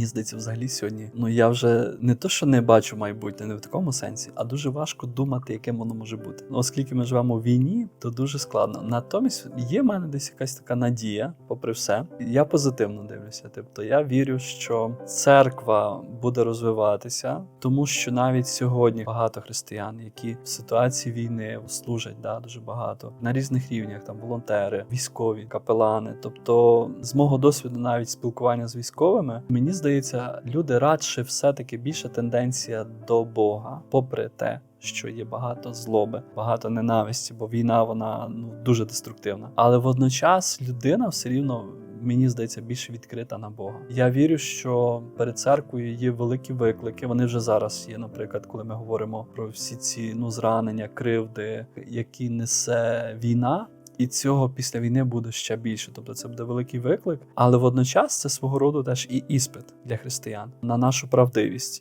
Мені здається, взагалі сьогодні. Ну я вже не то, що не бачу майбутнє, не в такому сенсі, а дуже важко думати, яким воно може бути. Ну, оскільки ми живемо в війні, то дуже складно. Натомість є в мене десь якась така надія, попри все. Я позитивно дивлюся. Тобто я вірю, що церква буде розвиватися, тому що навіть сьогодні багато християн, які в ситуації війни служать, да, дуже багато на різних рівнях, там волонтери, військові, капелани. Тобто, з мого досвіду, навіть спілкування з військовими, мені здається, люди радше все-таки більше тенденція до Бога, попри те. Що є багато злоби, багато ненависті, бо війна вона ну дуже деструктивна. Але водночас людина все рівно мені здається більш відкрита на Бога. Я вірю, що перед церквою є великі виклики. Вони вже зараз є. Наприклад, коли ми говоримо про всі ці ну зранення, кривди, які несе війна. І цього після війни буде ще більше, тобто це буде великий виклик, але водночас це свого роду теж і іспит для християн на нашу правдивість.